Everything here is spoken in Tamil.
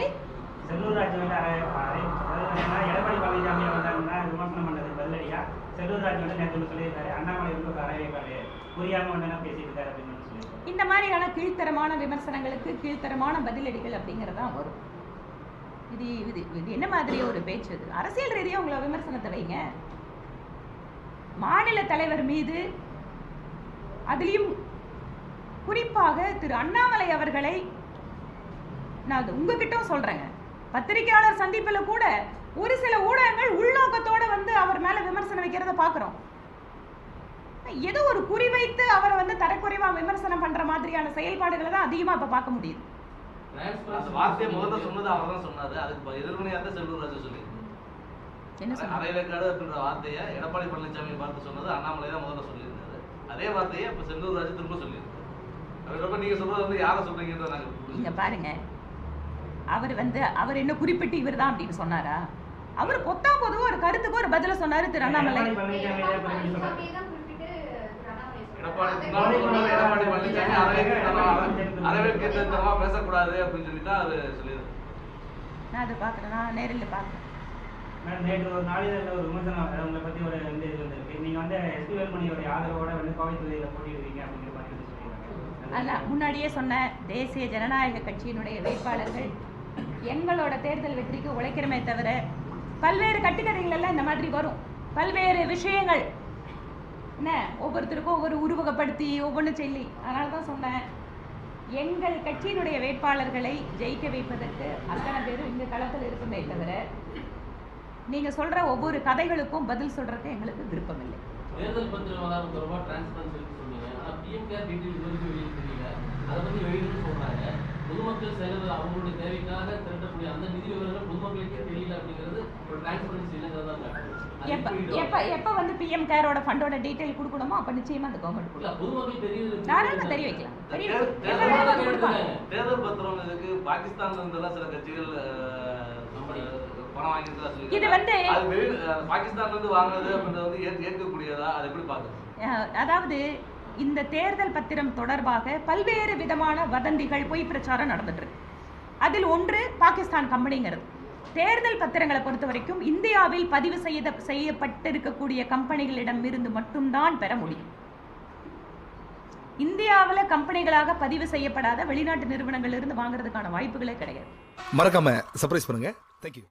யாரு செல்லூர் ராஜு வந்து எடப்பாடி பழனிசாமி வந்தாங்கன்னா விமர்சனம் பண்ணது பதிலடியா செல்லூர் ராஜு வந்து நேற்று சொல்லியிருக்காரு அண்ணாமலை வந்து வரவேற்காரு புரியாம வந்து பேசிட்டு அப்படின்னு சொல்லி இந்த மாதிரியான கீழ்த்தரமான விமர்சனங்களுக்கு கீழ்த்தரமான பதிலடிகள் அப்படிங்கிறதான் வரும். இது இது இது என்ன மாதிரி ஒரு பேச்சு அது அரசியல் ரீதியாக உங்களை விமர்சனத்தை வைங்க. மாநில தலைவர் மீது அதுலேயும் குறிப்பாக திரு அண்ணாமலை அவர்களை நான் அது உங்ககிட்டயும் சொல்றேங்க. பத்திரிகையாளர் சந்திப்புல கூட ஒரு சில ஊடகங்கள் உள்நோக்கத்தோட வந்து அவர் மேல விமர்சனம் வைக்கிறத பாக்குறோம். ஏதோ ஒரு குறிவைத்து அவரை வந்து தரக்குறைவா விமர்சனம் பண்ற மாதிரியான செயல்பாடுகளை தான் அதிகமா இப்ப பார்க்க முடியுது. அந்த வார்த்தையை முதல்ல சொன்னது அவர் தான் சொன்னாரு. அதுக்கு எதிர்மனையா தான் செல்லூர் ராஜு சொல்லி அரைவேக்காடு அப்படின்ற வார்த்தையை எடப்பாடி பழனிசாமி பார்த்து சொன்னது அண்ணாமலை தான் முதல்ல சொல்லியிருந்தாரு அதே வார்த்தையை இப்ப செல்லூர் ராஜு திரும்ப சொல்லியிருக்காரு. அதுக்கப்புறம் நீங்க சொல்றது வந்து யாரை சொல்றீங்கன்றத நாங்க இங்க புரிஞ்சுக்கணும். பாருங்க. அவர் வந்து அவர் என்ன குறிப்பிட்டு இவர் தான் அப்படின்னு சொன்னாரா? அவர் பொத்தா பொதுவா ஒரு கருத்துக்கு ஒரு பதில சொன்னாரு திரு அண்ணாமலை. நான் அதை பாக்குறேன் நான் நேரில் பாக்குறேன் மேடம் நேற்று ஒரு நாளிதழில் ஒரு விமர்சனம் உங்களை பத்தி ஒரு வந்து இது வந்திருக்கு. நீங்க வந்து எஸ்பி வேலுமணியோட ஆதரவோட வந்து கோவை தொகுதியில அப்படிங்கிற மாதிரி முன்னாடியே சொன்ன தேசிய ஜனநாயக கட்சியினுடைய வேட்பாளர்கள் எங்களோட தேர்தல் வெற்றிக்கு உழைக்கிறமே தவிர பல்வேறு கட்டுக்கதைகளெல்லாம் இந்த மாதிரி வரும். பல்வேறு விஷயங்கள். என்ன? ஒவ்வொருத்தருக்கும் ஒவ்வொரு உருவகப்படுத்தி ஒவ்வொன்றும் சொல்லி. அதனால தான் சொன்னேன். எங்கள் கட்சியினுடைய வேட்பாளர்களை ஜெயிக்க வைப்பதற்கு அத்தனை பேரும் இங்க களத்தில் இருக்குமே தவிர நீங்கள் சொல்கிற ஒவ்வொரு கதைகளுக்கும் பதில் சொல்கிறதுக்கு எங்களுக்கு விருப்பம் இல்லை தேர்தல் பத்திரம் பொதுமக்கள் செயல்கள் அவங்களுடைய தேவைக்காக திரட்டக்கூடிய அந்த நிதி விவரங்கள் பொதுமக்களுக்கே தெரியல அப்படிங்கிறது ஒரு டிரான்ஸ்பரன்சி இல்லைங்கிறதா எப்ப எப்ப எப்ப வந்து பிஎம் கேரோட ஃபண்டோட டீடைல் கொடுக்கணுமோ அப்ப நிச்சயமா அந்த கவர்மெண்ட் இல்ல கொடுக்கும். பொதுமக்கள் தெரியல தாராளமா தெரிய வைக்கலாம். தேர்தல் பத்திரம் இதுக்கு பாகிஸ்தான்ல இருந்தெல்லாம் சில கட்சிகள் பணம் வாங்கிட்டு சொல்லி இது வந்து- பாகிஸ்தான்ல இருந்து வாங்குறது அப்படின்றது வந்து ஏற்க- ஏற்கக்கூடியதா? அது எப்படி பாக்குறது? அதாவது இந்த தேர்தல் பத்திரம் தொடர்பாக பல்வேறு விதமான வதந்திகள் பொய் பிரச்சாரம் நடந்துட்டு இருக்கு அதில் ஒன்று பாகிஸ்தான் கம்பெனிங்கிறது. தேர்தல் பத்திரங்களை பொறுத்த வரைக்கும் இந்தியாவில் பதிவு செய்த செய்யப்பட்டிருக்கக்கூடிய கம்பெனிகளிடம் இருந்து மட்டும்தான் பெற முடியும். இந்தியாவில் கம்பெனிகளாக பதிவு செய்யப்படாத வெளிநாட்டு நிறுவனங்கள் இருந்து வாங்குறதுக்கான வாய்ப்புகளே கிடையாது. மறக்காம சர்ப்ரைஸ் பண்ணுங்க. தேங்க்யூ